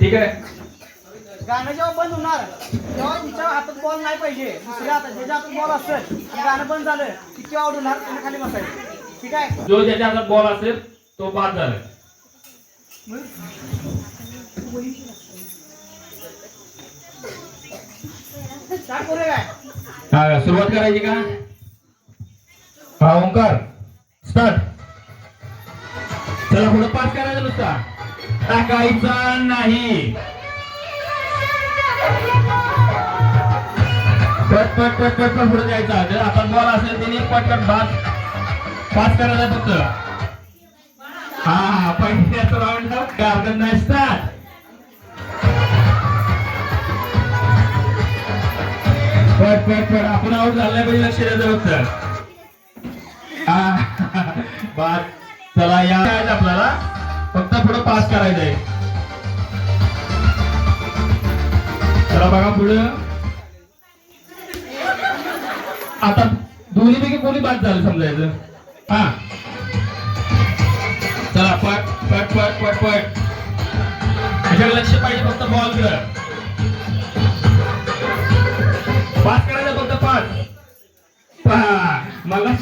ठीक आहे. गाणं जेव्हा बंद होणार तेव्हा तिच्या हातात बॉल नाही पाहिजे. दुसऱ्या हातात ज्याच्या हातात बॉल असेल आणि गाणं बंद झालं की केव्हा आउट होणार त्याने खाली बसायचं. ठीक आहे? जो ज्याच्या हातात बॉल असेल तो बाद झाला. स्टार्ट करूया काय हा सुरुवात करायची का? हा ओंकार स्टार्ट चला पुढे पास करायचा नुसता. टाकायचा नाही. पटपट पटपट पट पुढे जायचा. जर आपण बॉल असेल त्याने पटपट भात पास करायचा फक्त. हा पहिल्याच राऊंड गार्डन नसतात पट पट पट. आपण आऊट झालाय पाहिजे लक्ष द्यायचं फक्त. हा, बाद चला या. आपल्याला? फक्त पुढे पास करायचं आहे चला बघा पुढं. आता दोन्ही पैकी कोणी बाद झालं समजायचं? हा. चला पट पट पट पट पट. त्याच्याकडे लक्ष पाहिजे फक्त बॉल कर पास करायचं फक्त पाच. मला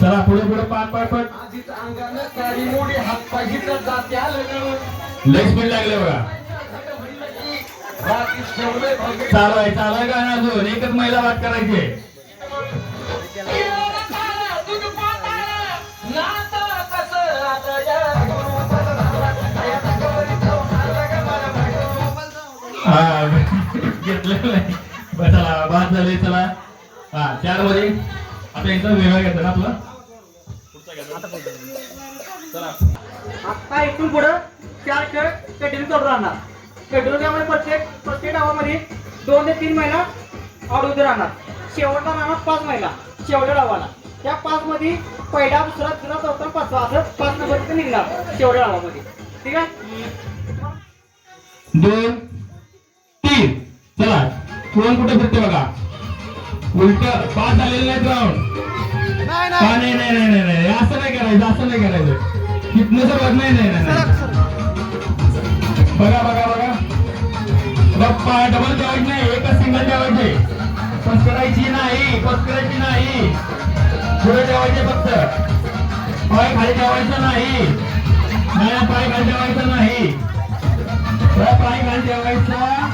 चला पुढे पुढे पाच पाच पाच आधीच अंगानं मोडी हात पाहिजे स्पीड लागले बघा. चालू आहे चालू आहे का अजून. एकच महिला वाट करायची आहे. घेतलेलं नाही. चला बाद झाले चला. हा चारमध्ये. आता यांचा वेगळा घेतला ना आपला. आता इथून पुढं चार खेळ कंटिन्यू चालू राहणार. कंटिन्यू त्यामुळे प्रत्येक प्रत्येक डावामध्ये दोन ते तीन महिला आउट होते राहणार. शेवटचा राहणार पाच महिला शेवटच्या डावाला. त्या पाच मध्ये पहिला दुसरा तिसरा चौथा पाचवा असं पाच नंबर निघणार शेवटच्या डावामध्ये. ठीक आहे? दोन तीन. चला कोण कुठे फिरते बघा. उलट पास झालेलं नाही ग्राउंड नाही नाही. नाही नाही असं नाही करायचं असं नाही करायचं. फिटनेस बघ नाही. नाही नाही. बघा बघा बघा. गप्पा डबल ठेवायची नाही एकच सिंगल ठेवायचे पस्करायची नाही पस्करायची नाही. पुढे ठेवायचे फक्त. पाय खाली ठेवायचं नाही. नाही पाय खाली ठेवायचं नाही. पाय खाली ठेवायचा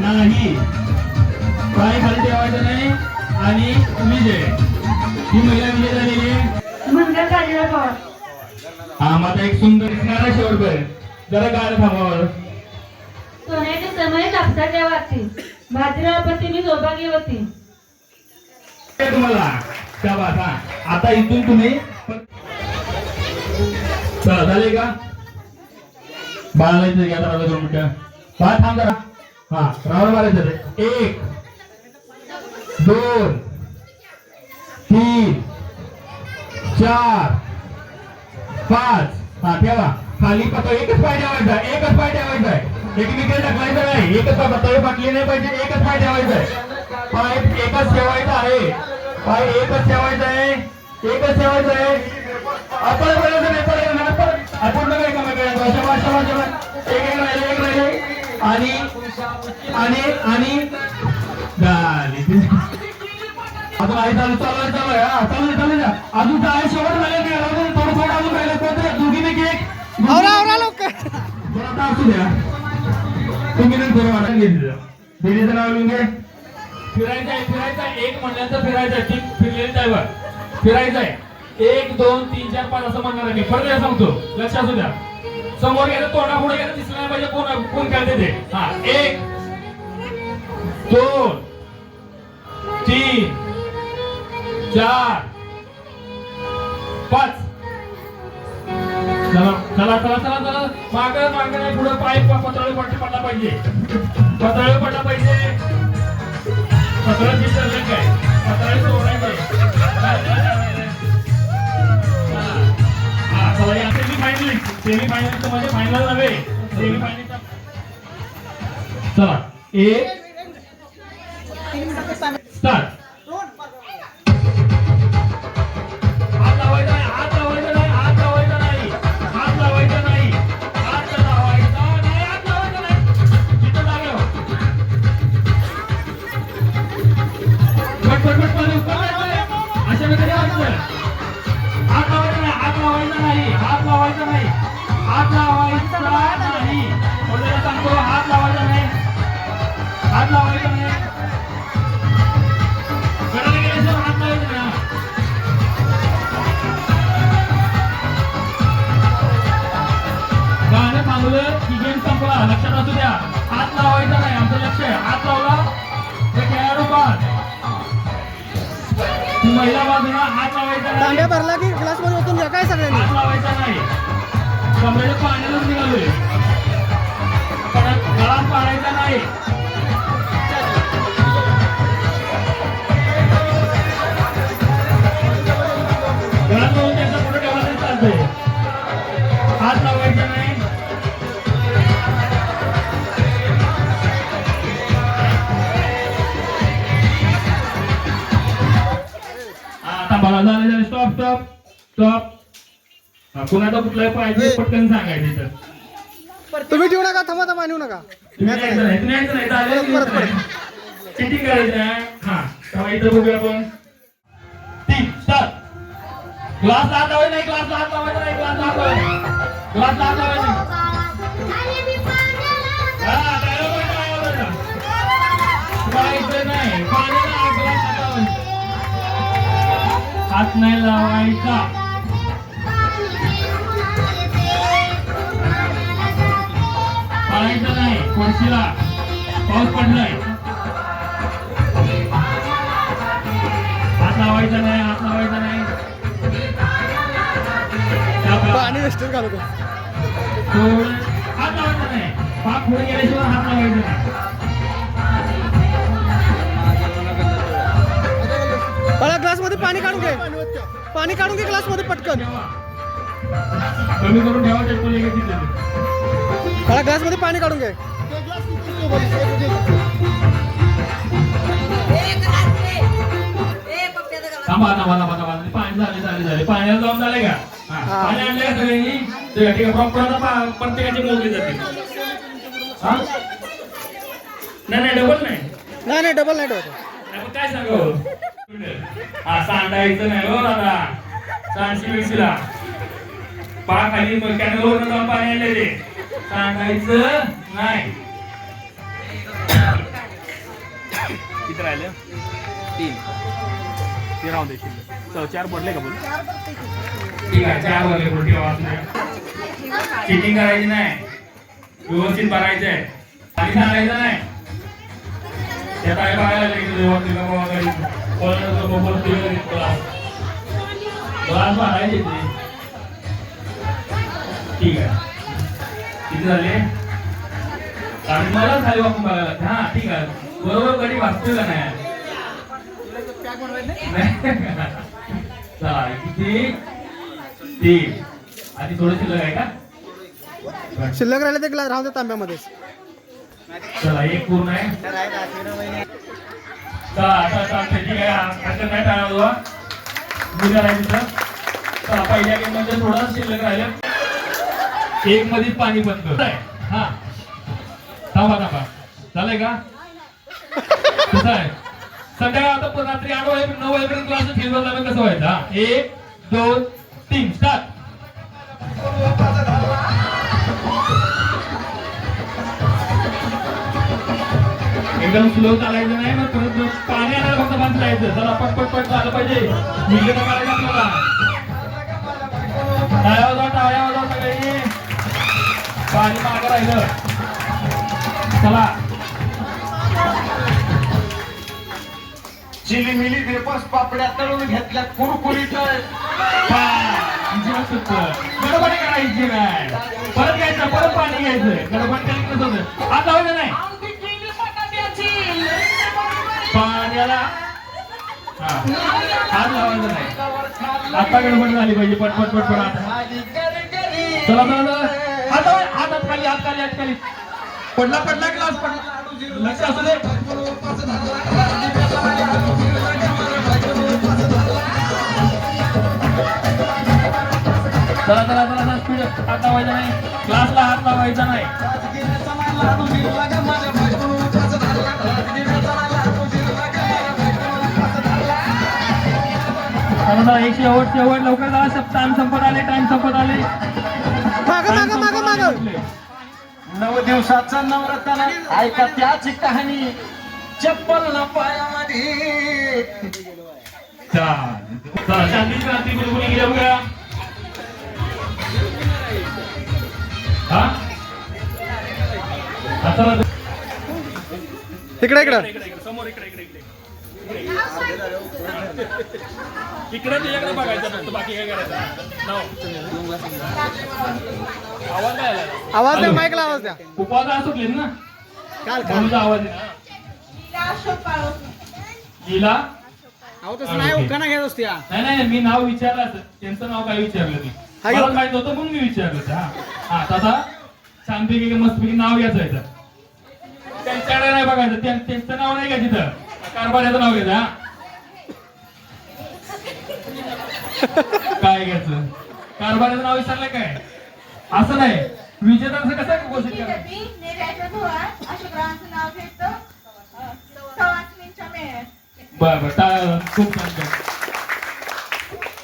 नाही. पाय खाली ठेवायचं नाही आणि विजय ही महिला विजय झालेली हा माझा एक सुंदर दिसणारा शेवटपर्यंत. जरा गाणं थांबावर सोन्याचे समय कापसाच्या वाती बाजीरावपती मी सौभाग्यवती तुम्हाला त्या बात आता इथून तुम्ही चला झाले का? बाळाला घ्या दोन मिनिटं बाळ थांब जरा. हा रावण मारायचं. एक दोन तीन चार पाच. हा ठेवा. खाली पातळ एकच पाय ठेवायचा एकच पाय ठेवायचा आहे एकमेकाला टाकलायचं नाही. एकच पाय पातळी पाटली नाही पाहिजे. एकच पाय ठेवायचा आहे पाय एकच ठेवायचा आहे. पाय एकच ठेवायचा आहे. एकच ठेवायचा आहे. आपण बोलायचं आपण आपण नका एक एक राहिले एक राहिले. आणि आणि आणि झाली अजून आहे चालू चालू आहे चालू आहे चालू आहे, चालू आहे. अजून काय शेवट झाले नाही. अजून थोडं थोडं अजून राहिलं. कोणतं दोघीपैकी एक? आवरा आवरा असू द्या. तुम्ही नंतर वाटून घेतलं दिदीचं नाव लिहून घे. फिरायचं आहे फिरायचं आहे. एक म्हणल्याचं फिरायचं आहे. ती फिरलेली बघ फिरायचं आहे. एक दोन तीन चार पाच असं म्हणणार आहे. मी परत सांगतो. लक्ष असू द्या. समोर गेलं तोंडा पुढे गेलं दिसलं नाही पाहिजे कोण कोण खेळते ते. हा एक दोन तीन चार. पाच. चला चला चला चला चला. माग माग नाही पुढे पाय पत्राळे पट्टी पडला पाहिजे. पत्राळे पडला पाहिजे. पत्राळे विचारले काय पत्राळे सोडायचे हा सेमी फायनल सेमी फायनल म्हणजे फायनल नव्हे. सेमी फायनल चला. एक. स्टार्ट हात लावायचा नाही. हात लावायचा नाही. बोलायला सांगतो हात लावायचा नाही. हात लावायचा नाही. गेल्याशिवाय हात लावायचा नाही. गाणं थांबलं की गेम संपला. लक्षात असू द्या. हात लावायचा नाही आमचं लक्ष आहे. हात लावला. तर खेळाडू बाद तांब्या भरला की ग्लासमध्ये ओतून घ्या काय सगळ्यांनी? हात लावायचा नाही. कमरेच्या पाण्यातच निघालोय. परत गळा पाडायचा नाही. गळा लावून त्याचा पुढे ठेवला तरी चालतंय. हात लावायचा नाही. थांबा झालं झालं स्टॉप स्टॉप स्टॉप कुणाचा कुठलाही पाहिजे पटकन सांगायचं इथं. तुम्ही ठेवू नका थांबा थांबा नेऊ नका. Cheating करायचं. हा तेव्हा इथं बघूया आपण. तीन स्टार्ट ग्लास हात लावायचा नाही हात लावायचा नाही ग्लास हात लावायचा ग्लास हात लावायचा नाही. हा, dialogue हात नाही लावायचा. पाळायचं नाही कोळशीला. पाऊस पडलाय. हात लावायचा नाही हात लावायचा नाही. पाणी वेस्टेज घालतो हात लावायचा नाही. पाक पुढे गेल्याशिवाय हात लावायचा नाही. मला ग्लासमध्ये पाणी काढून घे. पाणी काढून घे ग्लासमध्ये पटकन. ठेवा. कमी करून ठेवा ते तुला लगेच तिथे. मला ग्लासमध्ये पाणी काढून घे. थांबा थांबा थांबा थांबा. पाणी झाले झाले झाले. पाण्याला जाऊन झाले का. पाणी आणले का सगळ्यांनी? ते ठीक आहे प्रॉपर आता पा- प्रत्येकाची मोजली जाते. हा? नाही नाही डबल नाही. नाही नाही डबल नाही काय सांगू हा सांडायचं नाही हो दादा. सांडशी मिरशीला पा खाली कॅनलवर जाऊन पाणी आणले ते. सांगायचं नाही. किती राहिले? तीन. ते राहू दे शिल्लक चौ चार पडले का बोल? ठीक आहे चार पुढे ठेवा चिटिंग करायची नाही. व्यवस्थित भरायचं आहे. आणि सांगायचं नाही. त्या काय बघायला लागले. व्यवस्थित ते ठीक आहे किती झाले आणि मला हा ठीक आहे बरोबर कधी वाचतोय का नाही चला किती तीन आधी थोडं शिल्लक आहे का शिल्लक राहिले ते ग्लास राहू चला एक पूर्ण आहे. चला आता आता आता ठीक आता काय टाळा बुवा उद्या राहील तिथं. पहिल्या गेममध्ये थोडा शिल्लक राहिलं. एक मध्ये पाणी बंद हा. थांबा थांबा. चालेल का? कसं आहे? संध्याकाळ आता रात्री आठ वाजेपर्यंत नऊ वाजेपर्यंत क्लास फिरवला कसं व्हायचं? हा. एक दोन तीन. स्टार्ट एकदम स्लो चालायचं नाही मग परत मग पाणी आणायला फक्त बंद जायचं चला पटपट पट झालं पाहिजे. करायचं आपल्याला टाळ्या वाजवा टाळ्या सगळ्यांनी. पाणी मागं राहिलं. चला. चिली मिली पापड्या तळून घेतल्या कुरकुरीत गडबड करायची नाही. परत घ्यायचं परत पाणी घ्यायचं. गडबड कसं? होतं नाही? पाण्याला हात लावायचं नाही. आता गडबड झाली पाहिजे. पटपट पटपट आता चला चला आता हात खाली हात खाली हात खाली. पडला पडला क्लास पडला. लक्ष असू दे. चला चला चला चला. स्पीड हात लावायचा नाही. क्लासला हात लावायचा नाही. दादा एक शेवट शेवट लवकर जा सब टाइम संपत आले टाइम संपत आले. नऊ दिवसाचा नवरत्न ऐका त्याची कहाणी. चप्पल न पायामध्ये. शांती क्रांती बिलकुल गेल्या बघा हा हा, इकडे इकडे समोर इकडे इकडे इकडे. इकडे बघायचं फक्त बाकी काय करायचं? नाव. आवाज आला. आवाज द्या माईकला आवाज द्या. उपवास सुटले ना. काल म्हणून आवाज आहे लीला? अहो तसं नाही उखाना घेत असते हा. नाही नाही मी नाव विचारलं असं. त्यांचं नाव काय विचारलं मी? हा, मला. माहीत होतं म्हणून मी विचारलं होतं. हा. हा आता छानपैकी मस्तपैकी नाव घ्यायचं त्यांच्याकडे नाही बघायचं. त्यां- त्यांचं नाव नाही का तिथं? कारभाऱ्याचं नाव घ्यायचं हा. काय घ्यायचं? कारभाऱ्याचं नाव विचारलं काय? असं नाही. विजेत्याचं कसं घोषित करायचं? सवासणींच्या मेळ्यात बर बर. खूप छान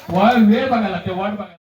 वा- वेळ बघायला लागते वाट बघायला.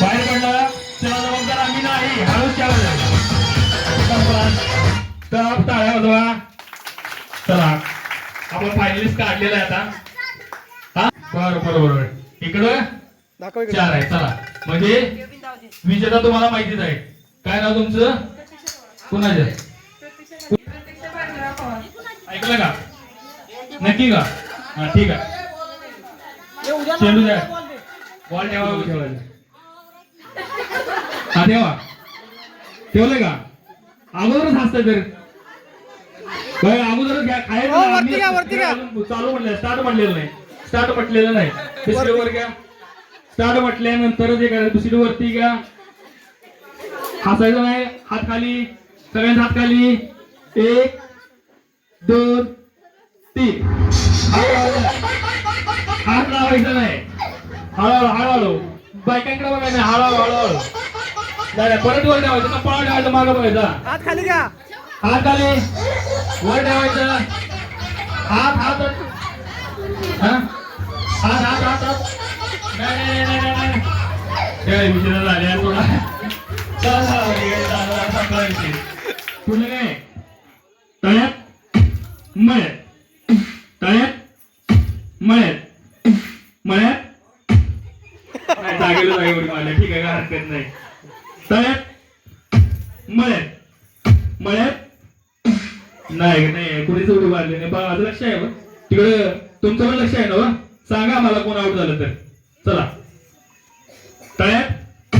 बाहेर पडला. त्याला जबाबदार आम्ही नाही. हळूच त्याला तर टाळ्या वाजवा. चला. आपण फायनलिस्ट काढलेला आहे आता. हा? बरं बरं बरोबर इकडे? चार आहे चला. म्हणजे विजेता तुम्हाला माहितीच आहे. काय नाव तुमचं? कुणाचं? ऐकलं का? नक्की का? हा ठीक आहे. चेंडू द्या. बॉल ठेवा ठेवायचं हा ठेवा. ठेवलंय का? अगोदरच हसतंय तर. अगोदरच घ्या. खायला हो, चालू म्हटलं स्टार्ट म्हटलेलं नाही. स्टार्ट म्हटलेलं नाही. दुसरी वर घ्या. स्टार्ट म्हटल्यानंतरच हे करायचं. दुसरी वरती घ्या. हसायचं नाही. हात खाली. सगळ्यांचे हात खाली. एक दोन तीन. हात लावायचा नाही. हळूहळू हळूहळू. बायकांकडे बघायचं हळूहळू हळूहळू. नाही परत वर ठेवायचं कपाळ ठेवायचं मागं बघायचा. हात खाली घ्या. हात खाली. वर ठेवायचं. हात हात. हा? हात हात हात नाही नाही नाही नाही विषय झाले थोडा चला, हे काय? तळ्यात? मळ्यात? तळ्यात मळ्यात? मळ्यात? नाही जागेला जागेवर मारलं ठीक आहे काय हरकत नाही. तळ्यात मळ्यात? मळ्यात? नाही नाही कुणीच उडी मारली नाही. बा माझं लक्ष आहे बघ. तिकडं तुमचं पण लक्ष आहे ना बा? सांगा मला कोण आउट झालं तर. चला. तळ्यात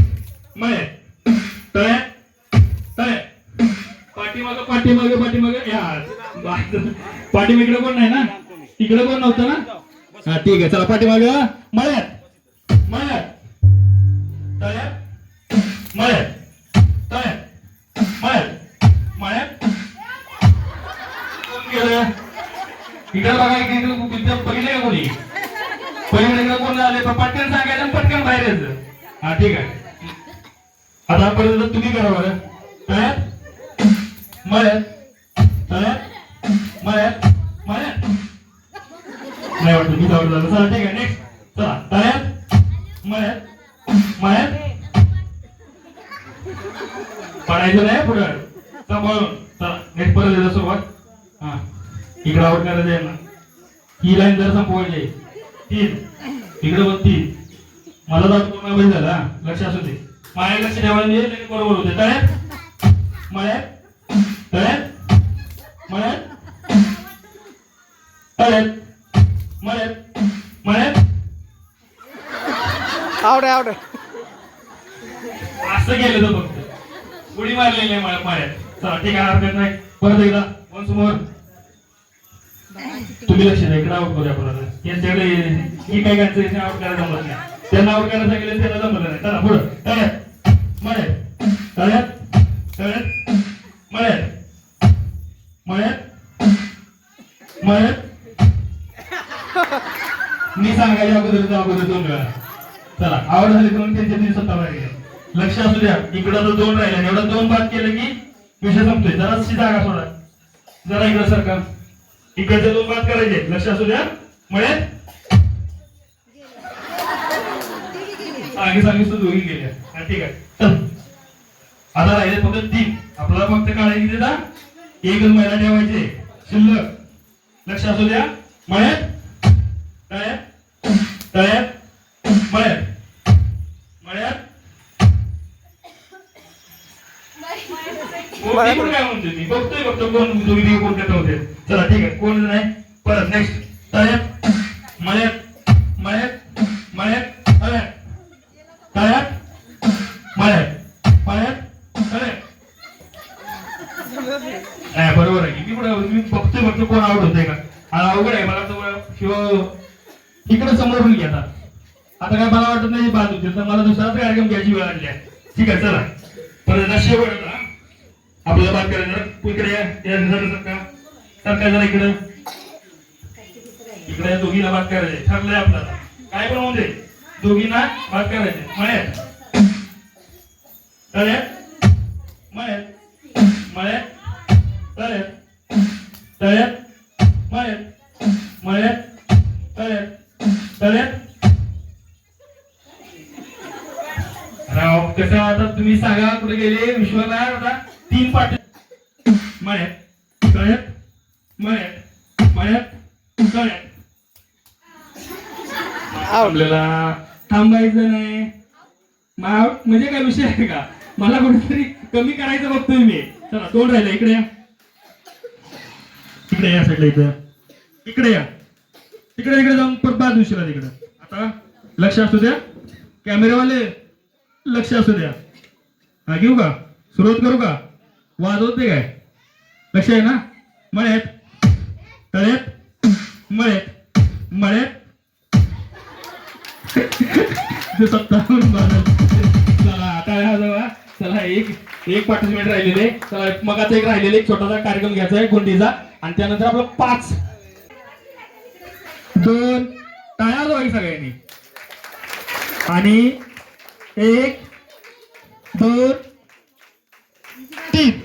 मळ्यात? तळ्यात तळ्यात पाठीमाग पाठीमाग पाठीमाग. या पाठीमागकडे कोण नाही ना? तिकडे कोण नव्हतं ना? हा ठीक आहे. चला पाठीमाग. मळ्यात. मळ्यात. तळ्यात. मळ्यात. तळ्यात. मळ्यात. मळ्यात. गेलं? इकडे बघा इकडे तिथे बघितलं का कोणी? पलीकडे कोण आले? तर पटकन सांगायचं पटकन बाहेर यायचं. हा ठीक आहे. आता पर्यंत तुम्ही करा बरं. तळ्यात. मळ्यात. तळ्यात. मळ्यात. नाही वाटत मी जाऊ झालं चला ठीक आहे नेक्स्ट चला तळ्यात मळ्यात मळ्यात. पडायचं नाही पुढं. सांभाळून. चला नेक्स्ट परत येतो सुरुवात. हा. इकडे आउट करायचं आहे ना. ही लाईन जर संपवायची तीन. इकडे पण तीन. मला तर पूर्ण माहिती झाला लक्ष असू दे. माझ्या लक्ष ठेवायला नाही, लगेच बरोबर होते. तळ्यात मळ्यात तळ्यात मळ्यात तळ्यात. आवड आहे आवड. असं गेलं तो फक्त. उडी मारलेली आहे मला पाण्यात चला ठीक आहे हरकत नाही. परत एकदा वन समोर. तुम्ही लक्ष द्या इकडे आउट करूया परत. यांच्याकडे ही काय गायचं आउट करायला जमत नाही. त्यांना आउट करायला सांगितलं त्यांना जमलं नाही. चला पुढं. तळ्यात. मळ्यात. तळ्यात. तळ्यात. मळ्यात. मळ्यात. मळ्यात. मी सांगायच्या अगोदर अगोदर दोन वेळा. चला आवड झाली करून त्यांच्या दिवसात बाहेर लक्ष असू द्या इकडं तर दोन राहिले एवढं दोन बाद केलं की विषय संपतोय. जरा जागा सोडा. जरा इकडं सरकार इकडचे दोन बाद करायचे. लक्ष असू द्या. मळ्यात आगे सांगितलं दोघी गेल्या. ठीक आहे. चल. आता राहिले फक्त तीन. आपल्याला फक्त काढायची देता एकच महिला ठेवायचे. शिल्लक. लक्ष असू द्या. मळ्यात तळ्यात. तळ्यात. तो कोण दोघी तिघी कोण करत होते चला ठीक आहे. कोण नाही? परत नेक्स्ट तळ्यात मळ्यात मळ्यात मळ्यात तळ्यात तळ्यात मळ्यात मळ्यात तळ्यात नाही बरोबर आहे. मी कुठे मी बघतोय बघतो कोण आवड होतंय का? आणि अवघड आहे. मला तर शिव इकडे समोरून घ्या आता. काय मला वाटत नाही बाजू तर मला दुसराच कार्यक्रम घ्यायची वेळ आली आहे. ठीक आहे चला परत एकदा शेवट आता आपल्याला बात करायचं इकडे या या जरा सरका काय जरा इकडं? इकडे या दोघीला बात करायचे ठरलंय आपल्याला. काय पण म्हणजे दोघींना बात करायचे मळ्यात. तळ्यात. मळ्यात. मळ्यात. तळ्यात. तळ्यात. मळ्यात. मळ्यात. तळ्यात. तळ्यात. राव कसं आता तुम्ही सांगा कुठे गेले? विश्वनाथ आता तीन पाठ मळ्यात. तळ्यात. मळ्यात मळ्यात तळ्यात आपल्याला थांबायचं नाही. मा- म्हणजे काय विषय आहे का? मला कुठेतरी कमी करायचं बघतोय मी. चला तोंड राहिलं इकडे या. इकडे या साईडला इथं इकडे या. तिकडे इकडे जाऊन परत बाद उशिरा तिकडे आता लक्ष असू द्या. कॅमेरेवाले लक्ष असू द्या. हा घेऊ का? सुरुवात करू का? वाजवते काय? लक्ष आहे ना? मळ्यात तळ्यात मळे मळ्यात ते सत्तावन्न चला आता हा जवळ. चला एक एक पार्टिसिपेंट राहिलेले. चला मगाचा एक राहिलेले. एक छोटासा कार्यक्रम घ्यायचा आहे गोंडीचा. आणि त्यानंतर आपलं पाच. दोन. टाळ्या जवळ सगळ्यांनी. आणि एक दोन तीन.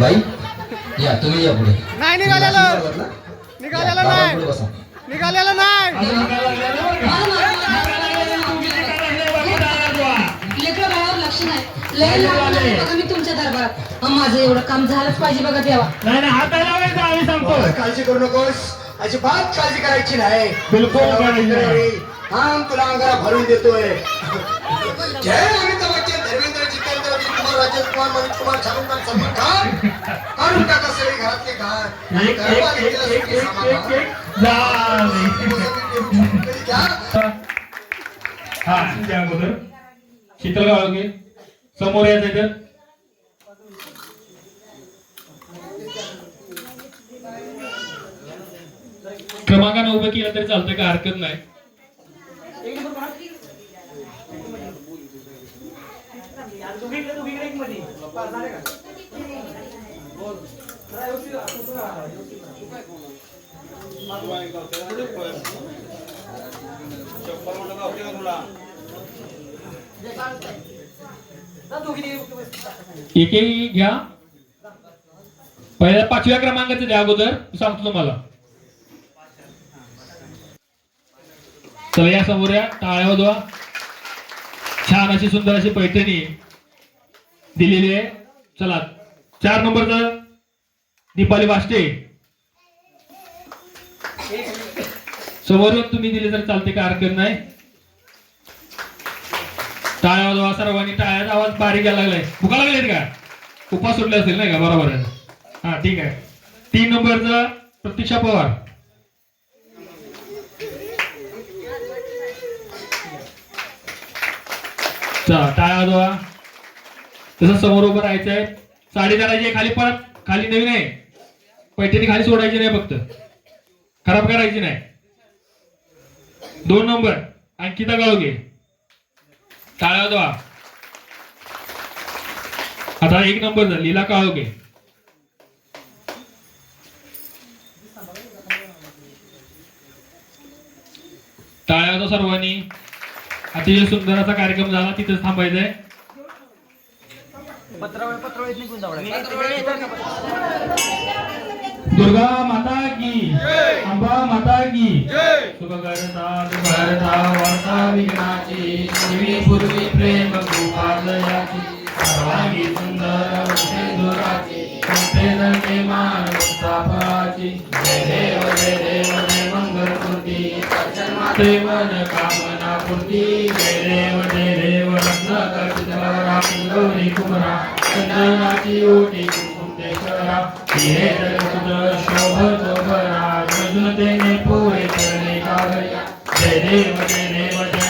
बाई या तुम्ही या पुढे. नाही निघालेलं? निघालेलं नाही. निघालेलं नाही. लय बघा मी तुमच्या दरबारात. अं, माझं एवढं काम झालंच पाहिजे बघा देवा. नाही नाही हात लावायचा आम्ही सांगतो. बाबा, काळजी करू नकोस. अजिबात काळजी करायची नाही. बिलकुल करायची नाही. तुला अंगारा भरून देतोय. जय अमिताभ बच्चन धर्मेंद्र जितेंद्र अजित कुमार राजेश कुमार मनीष कुमार शाहरुख खान सलमान खान. काढून टाका सगळे घरातले घाण. एक एक एक एक एक एक. एक झाले. हा त्या अगोदर. शीतल गावगे. समोर या त्याच्यात क्रमांकानं उभं केलं तरी चालतंय काय हरकत नाही. चप्पल नंबर कोणा? दोघीकडे दोघीकडे एक मध्ये पाच झाले का बोल. जरा व्यवस्थित राहा, कुठं राहा, व्यवस्थित राहा. जा दोघी तिघी एक एक घ्या पहिल्या पाचव्या क्रमांकाचं द्या अगोदर सांगतो तुम्हाला चला या समोर या टाळ्या वाजवा छान अशी सुंदर अशी पैठणी दिलेली आहे चला चार नंबरचं दीपाली बाष्टे समोर तुम्ही दिले तर चालते काय हरकत नाही टाळ्या वाजवा सर्वांनी टाळ्याचा आवाज बारीक यायला लागलाय. भुका लागलेत का? उपास सुटले असेल नाही का? बरोबर आहे. हा ठीक आहे. तीन नंबरचा प्रतीक्षा पवार. चला टाळ्या वाजवा. तसं समोर उभं राहायचंय साडी करायची आहे, खाली परत खाली नवीन आहे. पैठणी खाली सोडायची नाही फक्त. खराब करायची नाही. दोन नंबर अंकिता गावगे टाळ्या वाजवा आता एक नंबर झाला लीला काळोगे टाळ्या वाजवा सर्वांनी. अतिशय सुंदर असा कार्यक्रम झाला तिथेच थांबायचंय. दुर्गा माता की अंबा माता की। सुख करता दुखहरता वार्ता विघ्नाची देवी पूर्वी प्रेम कृपालयाची सर्वांगी सुंदर सिंधुराची कंठे मान स्थापनाची जय देव जय देव जय मंगल मूर्ती माते मन कामना पूर्ती जय देव जय देव रत्न कचित गौरी कुमरा चंदनाची ओटी हिरे जलकुट शोभत बरा अजून करणे कागया जय देव जय देव